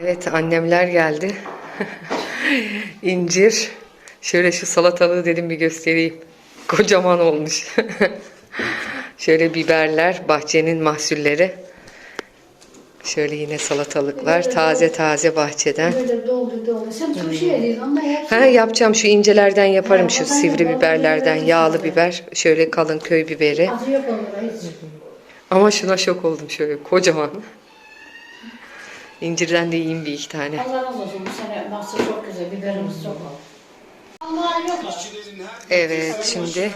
evet annemler geldi. İncir. Şöyle şu salatalığı dedim bir göstereyim. Kocaman olmuş. Şöyle biberler, bahçenin mahsulleri. Şöyle yine salatalıklar, taze taze bahçeden. Böyle doldu doldu. Sen çok şey ama Ha yapacağım şu incelerden yaparım şu Ha, sivri biberlerden, yağlı biber, şöyle kalın köy biberi. Ama şuna şok oldum şöyle kocaman. İncirden de yiyeyim bir iki tane. Allah razı olsun bu sene mahsul çok güzel. Biberimiz çok oldu. Allah yok. Evet şimdi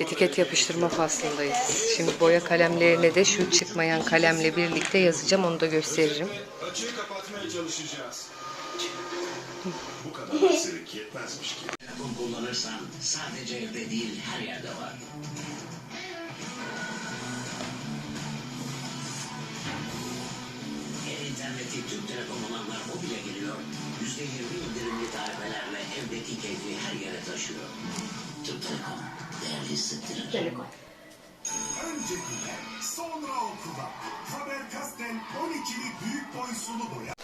etiket yapıştırma faslındayız. Şimdi boya kalemlerine de şu çıkmayan kalemle birlikte yazacağım onu da gösteririm. Açığı kapatmaya çalışacağız. Bu kadar ısırık yetmezmiş ki. Telefon kullanırsan sadece evde değil her yerde var. İnterneti Türk Telekom olanlar o bile geliyor. Yüzde yirmi indirimli tarifelerle evdeki keyfi her yere taşıyor. Türk Telekom değerli hissettirir. Önce biber, sonra okula. Faber-Castell 12'li büyük boy sulu boya.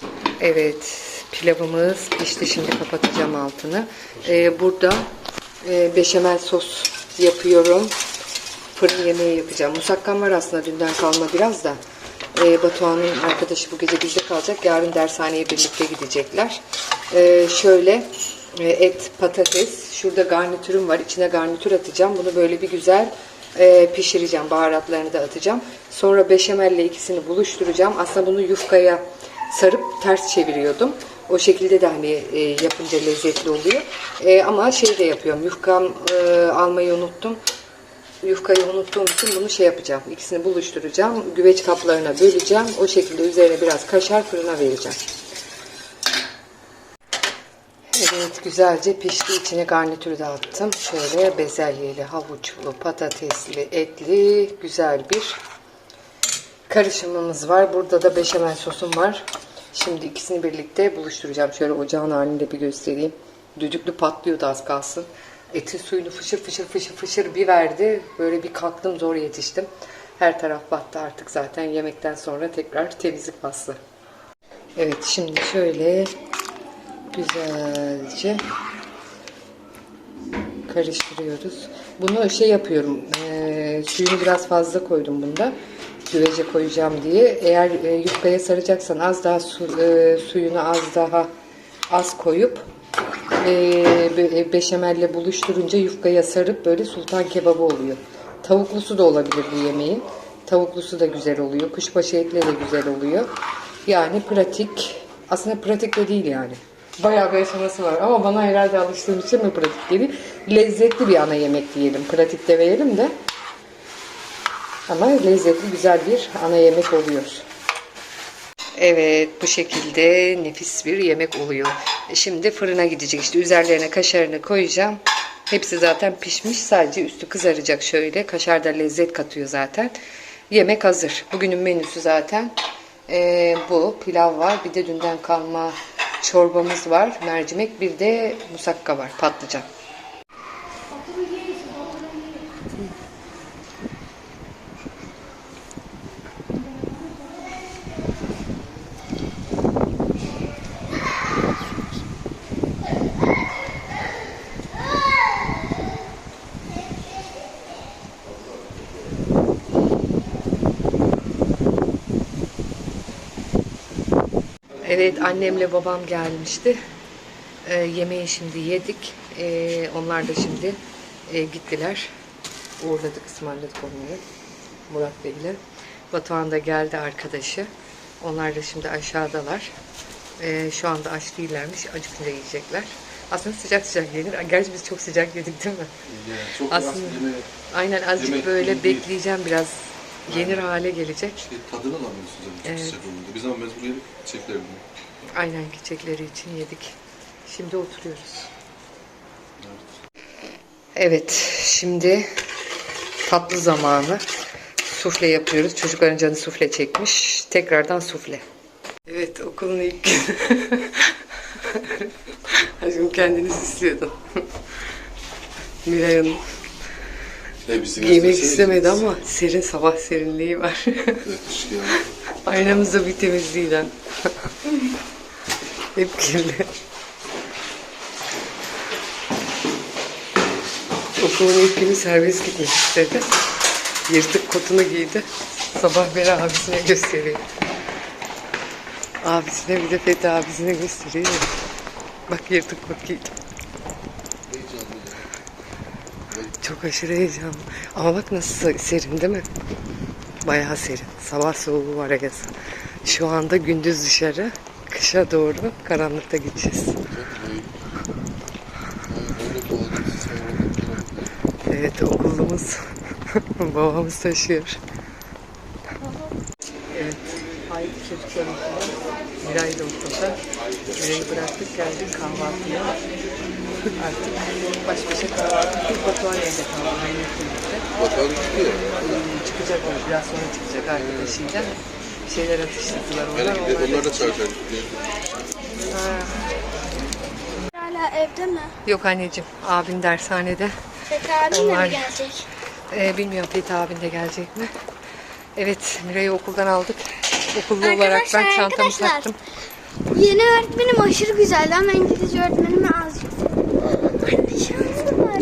Evet pilavımız pişti şimdi kapatacağım altını. Ee, burada e, beşamel sos yapıyorum. Fırın yemeği yapacağım. Musakkam var aslında dünden kalma biraz da. Ee, Batuhan'ın arkadaşı bu gece bizde kalacak. Yarın dershaneye birlikte gidecekler. Ee, şöyle e, et, patates. Şurada garnitürüm var. İçine garnitür atacağım. Bunu böyle bir güzel e, pişireceğim. Baharatlarını da atacağım. Sonra beşamelle ikisini buluşturacağım. Aslında bunu yufkaya sarıp ters çeviriyordum. O şekilde de hani e, yapınca lezzetli oluyor. E, ama şey de yapıyorum. Yufkam e, almayı unuttum. Yufkayı unuttuğum için bunu şey yapacağım. İkisini buluşturacağım. Güveç kaplarına böleceğim. O şekilde üzerine biraz kaşar fırına vereceğim. Evet güzelce pişti. İçine garnitürü de attım. Şöyle bezelyeli, havuçlu, patatesli, etli güzel bir karışımımız var. Burada da beşamel sosum var. Şimdi ikisini birlikte buluşturacağım. Şöyle ocağın halini de bir göstereyim. Düdüklü patlıyordu az kalsın. Etin suyunu fışır fışır fışır fışır bir verdi. Böyle bir kalktım zor yetiştim. Her taraf battı artık zaten yemekten sonra tekrar temizlik faslı. Evet şimdi şöyle güzelce karıştırıyoruz. Bunu şey yapıyorum. E, suyunu biraz fazla koydum bunda. Güvece koyacağım diye. Eğer e, yufkaya saracaksan az daha su, e, suyunu az daha az koyup e, be- beşamelle buluşturunca yufkaya sarıp böyle sultan kebabı oluyor. Tavuklusu da olabilir bu yemeğin. Tavuklusu da güzel oluyor. Kuşbaşı etli de güzel oluyor. Yani pratik. Aslında pratik de değil yani. Bayağı bir aşaması var ama bana herhalde alıştığım için mi pratik geliyor? Lezzetli bir ana yemek diyelim. Pratik demeyelim de. Ama lezzetli güzel bir ana yemek oluyor. Evet bu şekilde nefis bir yemek oluyor. Şimdi fırına gidecek işte üzerlerine kaşarını koyacağım. Hepsi zaten pişmiş sadece üstü kızaracak şöyle. Kaşar da lezzet katıyor zaten. Yemek hazır. Bugünün menüsü zaten e, bu. Pilav var bir de dünden kalma çorbamız var. Mercimek bir de musakka var patlıcan. Evet annemle babam gelmişti. Ee, yemeği şimdi yedik. Ee, onlar da şimdi e, gittiler. Uğurladık ısmarladık onları. Murat Bey'le. Batuhan da geldi arkadaşı. Onlar da şimdi aşağıdalar. Ee, şu anda aç değillermiş. Acıkınca yiyecekler. Aslında sıcak sıcak yenir. Gerçi biz çok sıcak yedik değil mi? Yani çok Aslında- yeme, Aynen azıcık Yemek böyle değil. bekleyeceğim biraz. Yenir hale gelecek. şey, tadını alamıyorsunuz yani Evet. sıcak olunca. Biz ama mecbur yedik çiçekler bunu. Aynen çiçekleri için yedik. Şimdi oturuyoruz. Evet, şimdi tatlı zamanı. Sufle yapıyoruz. Çocukların canı sufle çekmiş. Tekrardan sufle. Evet, okulun ilk günü. Aşkım kendiniz istiyordun. Miray Hanım Hepsini giymek isterseniz- istemedi ama serin sabah serinliği var. Evet. Aynamızda bir temizliği lan. Hep kirli. Okulun ilk günü serbest gitmek istedi. Yırtık kotunu giydi. Sabah beri abisine gösteriyor. Abisine bir de Fethi abisine gösteriyor. Bak yırtık kot giydim. Çok aşırı heyecanlı. Ama bak nasıl serin değil mi? Bayağı serin. Sabah soğuğu var Ayaz. Şu anda gündüz dışarı. Kışa doğru karanlıkta gideceğiz. Evet okulumuz. Babamız taşıyor. Evet. Haydi çocuklarım falan. Miray da okulda. Miray'ı bıraktık geldik kahvaltıya. Artık baş başa kahvaltı. Bir Batuhan evde kaldı. Aynı birlikte. Bakalım gidiyor. Ee, çıkacak o. Biraz sonra çıkacak arkadaşıyla. Bir şeyler atıştırdılar onlar. Yani Onlar onlar da çağıracak. Hala evde mi? Yok anneciğim. Abin dershanede. Fethi abim de Onlar- mi gelecek? Ee, bilmiyorum Fethi abin de gelecek mi? Evet Miray'ı okuldan aldık. Okullu olarak ben Arkadaşlar, çantamı arkadaşlar. taktım. Yeni öğretmenim aşırı güzeldi ama İngilizce öğretmenimi azıcık Anne şansa bak.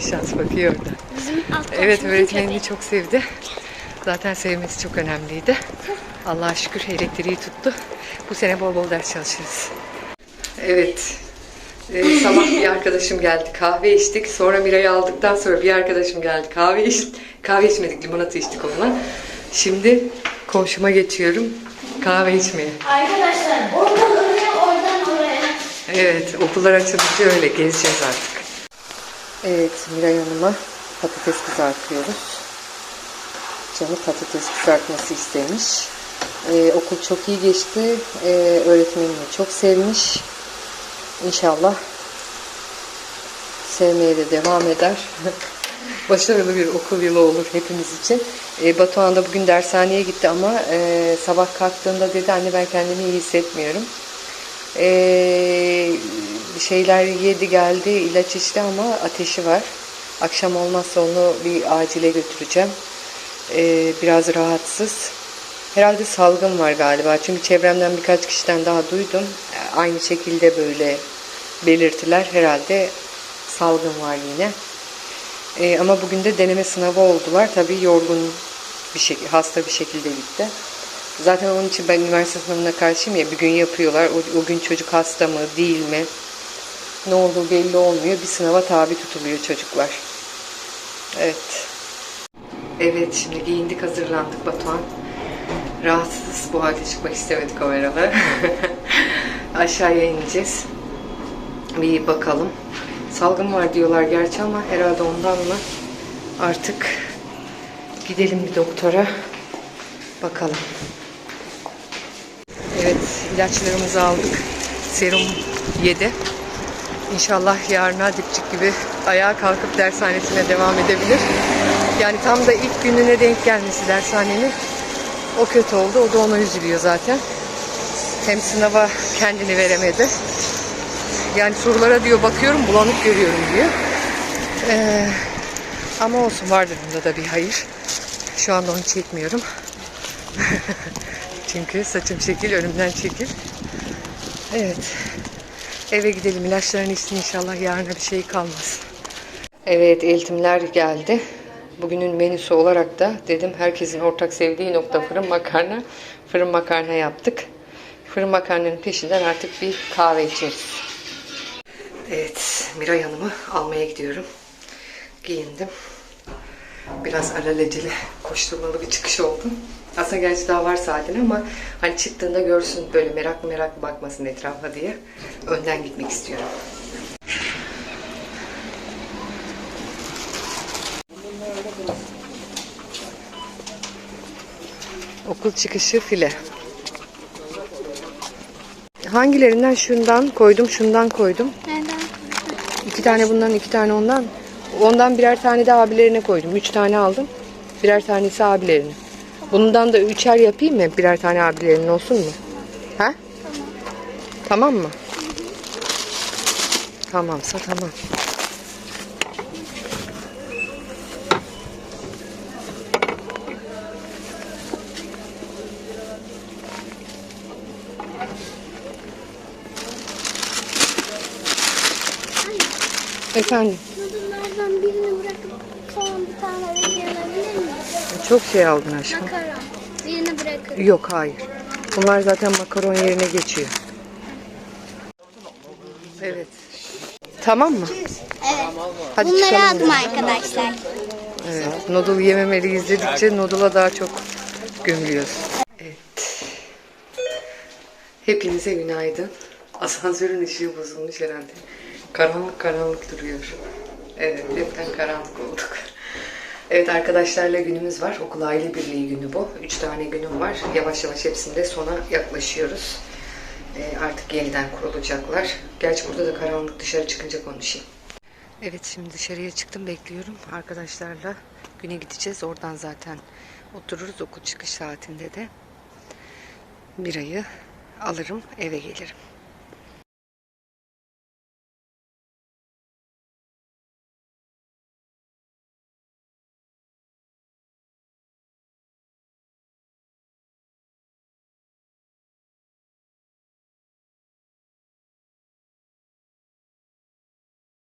Şans bakıyor orada. Bizim alt Evet öğretmenini çok sevdi. Zaten sevmesi çok önemliydi. Allah'a şükür elektriği tuttu. Bu sene bol bol ders çalışırız. Evet. Ee, sabah bir arkadaşım geldi. Kahve içtik. Sonra Miray'ı aldıktan sonra bir arkadaşım geldi. Kahve içtik. Kahve içmedik. Limonata içtik onunla. Şimdi komşuma geçiyorum. Kahve içmeye. Arkadaşlar oraya. Evet, okullar açılınca öyle gezeceğiz artık. Evet, Miray Hanım'a patates kızartıyoruz. Canı patates kızartması istemiş. Ee, okul çok iyi geçti. Ee, öğretmenini çok sevmiş. İnşallah sevmeye de devam eder. Başarılı bir okul yılı olur hepimiz için. Ee, Batuhan da bugün dershaneye gitti ama e, sabah kalktığında dedi anne ben kendimi iyi hissetmiyorum. Ee, şeyler yedi geldi ilaç içti ama ateşi var. Akşam olmazsa onu bir acile götüreceğim. Ee, biraz rahatsız. Herhalde salgın var galiba. Çünkü çevremden birkaç kişiden daha duydum. Aynı şekilde böyle belirtiler. Herhalde salgın var yine. Ee, ama bugün de deneme sınavı oldular. Tabii yorgun bir şekilde, hasta bir şekilde gitti. Zaten onun için ben üniversite sınavına karşıyım ya bir gün yapıyorlar. O, o gün çocuk hasta mı değil mi? Ne olduğu belli olmuyor. Bir sınava tabi tutuluyor çocuklar. Evet. Evet şimdi giyindik hazırlandık Batuhan. Rahatsız bu halde çıkmak istemedi kameralar. Aşağıya ineceğiz. Bir bakalım. Salgın var diyorlar gerçi ama herhalde ondan mı? Artık gidelim bir doktora. Bakalım. Evet, ilaçlarımızı aldık. Serum 7. İnşallah yarına dipçik gibi ayağa kalkıp dershanesine devam edebilir. Yani tam da ilk gününe denk gelmesi dershanenin. O kötü oldu. O da ona üzülüyor zaten. Hem sınava kendini veremedi. Yani sorulara diyor bakıyorum bulanık görüyorum diyor. Ee, ama olsun vardır bunda da bir hayır. Şu anda onu çekmiyorum. Çünkü saçım çekil, önümden çekil. Evet. Eve gidelim. İlaçlarını içsin inşallah yarına bir şey kalmaz. Evet, eltimler geldi. Bugünün menüsü olarak da dedim herkesin ortak sevdiği nokta fırın makarna. Fırın makarna yaptık. Fırın makarnanın peşinden artık bir kahve içeriz. Evet, Miray Hanım'ı almaya gidiyorum. Giyindim. Biraz alelacele koşturmalı bir çıkış oldu. Aslında gerçi daha var saatine ama hani çıktığında görsün böyle meraklı meraklı bakmasın etrafa diye önden gitmek istiyorum. Okul çıkışı file. Hangilerinden şundan koydum, şundan koydum. Neden? İki tane bundan, iki tane ondan. Ondan birer tane de abilerine koydum. Üç tane aldım. Birer tanesi abilerine. Bundan da üçer yapayım mı? Birer tane abilerin olsun mu? Ha? Tamam. Mı? Hı. Tamamsa tamam. Efendim? Çok şey aldın aşkım. Makaron. Birini bırakırım. Yok hayır. Bunlar zaten makaron yerine geçiyor. Evet. Tamam mı? Evet. Hadi Bunları çıkalım. aldım arkadaşlar. Evet. Noodle yememeli izledikçe noodle'a daha çok gömülüyoruz. Evet. Hepinize günaydın. Asansörün ışığı bozulmuş herhalde. Karanlık karanlık duruyor. Evet, hepten karanlık olduk. Evet arkadaşlarla günümüz var. Okul aile birliği günü bu. Üç tane günüm var. Yavaş yavaş hepsinde sona yaklaşıyoruz. Ee, artık yeniden kurulacaklar. Gerçi burada da karanlık dışarı çıkınca konuşayım. Evet şimdi dışarıya çıktım bekliyorum. Arkadaşlarla güne gideceğiz. Oradan zaten otururuz okul çıkış saatinde de. Birayı alırım eve gelirim.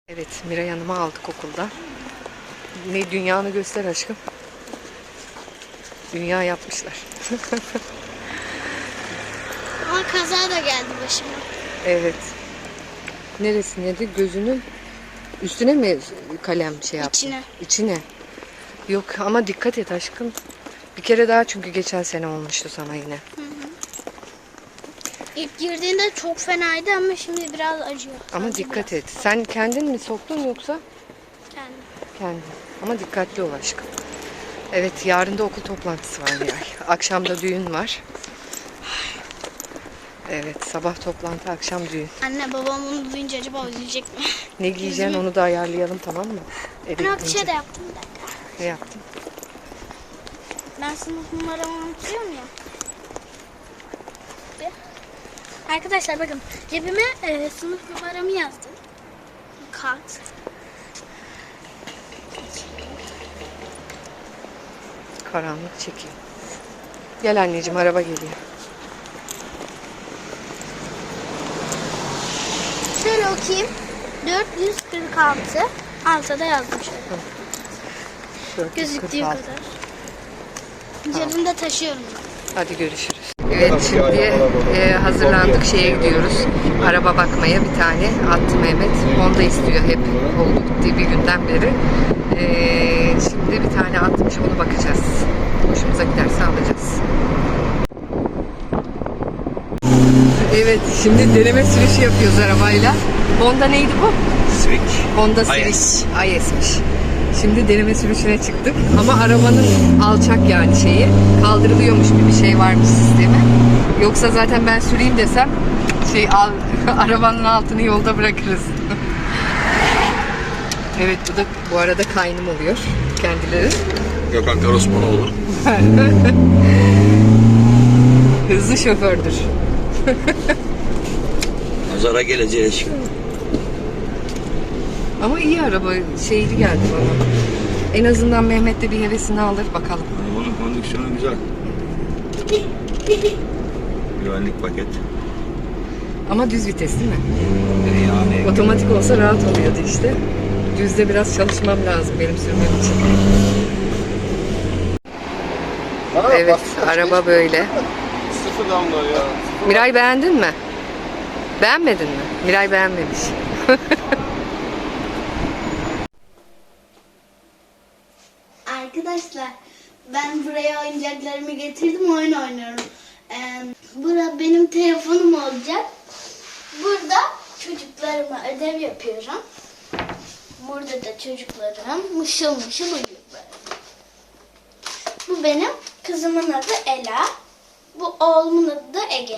Evet Miray Hanım'ı aldık okulda. Ne dünyanı göster aşkım. Dünya yapmışlar. Ama kaza da geldi başıma. Evet. Neresine Gözünün üstüne mi kalem şey yaptı? İçine. İçine. Yok ama dikkat et aşkım. Bir kere daha çünkü geçen sene olmuştu sana yine. İlk girdiğinde çok fenaydı ama şimdi biraz acıyor. Ama Acı dikkat biraz. et. Sen kendin mi soktun yoksa? Kendim. Kendin. Ama dikkatli ol aşkım. Evet yarın da okul toplantısı var Miray. Akşam da düğün var. Evet sabah toplantı akşam düğün. Anne babam bunu duyunca acaba üzülecek mi? Ne giyeceksin onu da ayarlayalım tamam mı? Eve Ben şey de yaptım bir dakika. Ne yaptın? Ben sınıf numaramı unutuyorum ya. Arkadaşlar bakın cebime e, sınıf numaramı yazdım. Kart. Karanlık çekiyor. Gel anneciğim araba geliyor. Şöyle okuyayım. 446. Altıda yazdım şöyle. Gözüktüğü 446. kadar. Cebimde taşıyorum. Hadi görüşürüz. Evet şimdi e, hazırlandık şeye gidiyoruz. Araba bakmaya bir tane attı Mehmet. Honda istiyor hep oldu bittiği bir günden beri. E, şimdi bir tane atmış onu bakacağız. Hoşumuza giderse alacağız. Evet şimdi deneme sürüşü yapıyoruz arabayla. Honda neydi bu? Civic. Honda Civic IS'miş. Şimdi deneme sürüşüne çıktık ama arabanın alçak yani şeyi kaldırılıyormuş gibi bir şey varmış sistemi. Yoksa zaten ben süreyim desem şey al, arabanın altını yolda bırakırız. evet bu da bu arada kaynım oluyor kendileri. Gökhan Karosmanoğlu. Hızlı şofördür. Nazara geleceğiz şimdi. Ama iyi araba şeyli geldi bana. En azından Mehmet de bir hevesini alır bakalım. Arabanın kondisyonu güzel. Güvenlik paket. Ama düz vites değil mi? Yani Otomatik olsa rahat oluyordu işte. Düzde biraz çalışmam lazım benim sürmem için. Evet, araba böyle. Sıfır damla ya. Miray beğendin mi? Beğenmedin mi? Miray beğenmemiş. Arkadaşlar ben buraya oyuncaklarımı getirdim oyun oynuyorum. Ee, bura benim telefonum olacak. Burada çocuklarıma ödev yapıyorum. Burada da çocuklarım mışıl mışıl uyuyor. Bu benim kızımın adı Ela. Bu oğlumun adı da Ege.